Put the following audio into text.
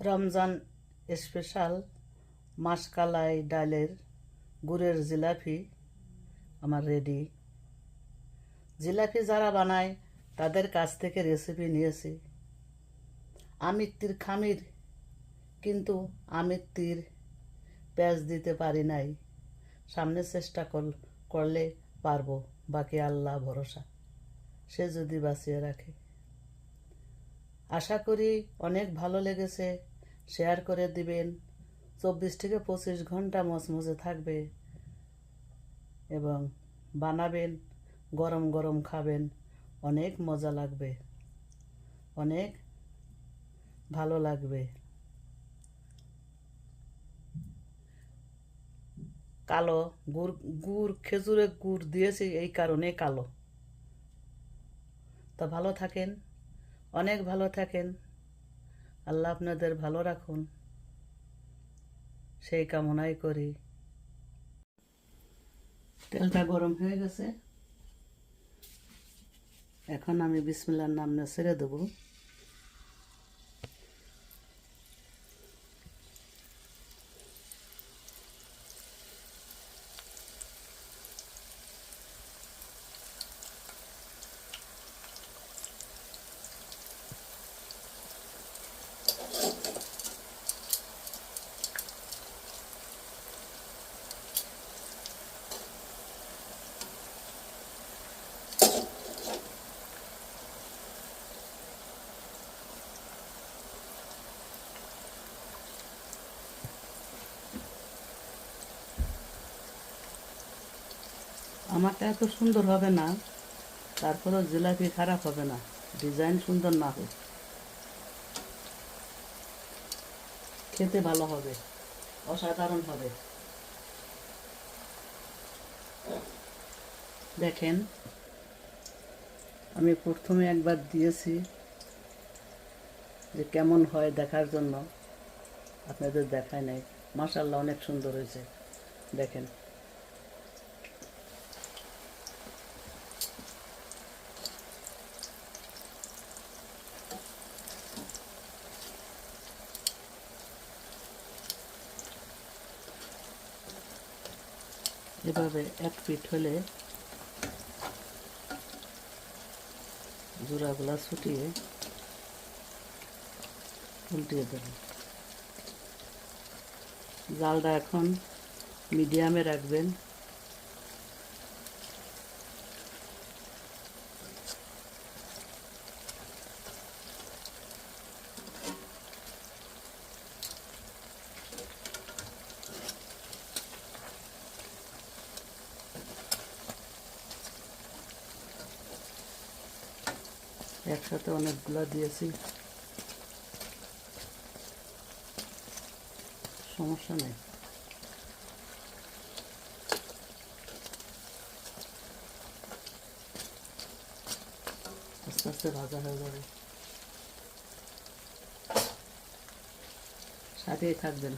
Ramzan special মাসকালাই ডালের গুড়ের জিলাপি আমার রেডি। জিলাপি যারা বানায়, তাদের কাছ থেকে রেসিপি নিয়েছি। আমিত্তির খামির, কিন্তু আমিত্তির পেঁয়াজ দিতে পারি নাই। সামনে চেষ্টা কর- করলে পারব, বাকি আল্লাহ ভরসা, সে যদি বাঁচিয়ে রাখে। আশা করি অনেক ভালো লেগেছে। শেয়ার করে দিবেন। চব্বিশ থেকে পঁচিশ ঘণ্টা মচমচে থাকবে এবং বানাবেন, গরম গরম খাবেন। অনেক মজা লাগবে। অনেক ভালো লাগবে। কালো গুড় গুড়, খেজুরে গুড় দিয়েছি এই কারণে কালো। তা ভালো থাকেন। অনেক ভালো থাকেন। আল্লাহ আপনাদের ভালো রাখুন। সেই কামনাই করি। তেলটা গরম হয়ে গেছে। এখন আমি বিসমিল্লার নাম ছেড়ে দেবো। আমারটা এত সুন্দর হবে না, তারপরেও জিলাপি খারাপ হবে না, ডিজাইন সুন্দর না হোক। খেতে ভালো হবে, অসাধারণ হবে। দেখেন, আমি প্রথমে একবার দিয়েছি যে কেমন হয় দেখার জন্য। আপনাদের দেখায় নাই। মাসাল্লাহ অনেক সুন্দর হয়েছে। দেখেন। এভাবে এক পিঠ হলে জোড়াগুলা ছুটিয়ে উল্টিয়ে দেবেন জালটা এখন মিডিয়ামে রাখবেন। একসাথে অনেকগুলা দিয়েছি। সমস্যা নেই। আস্তে আস্তে ভাজা হয়ে যাবে। সাথেই থাকবেন।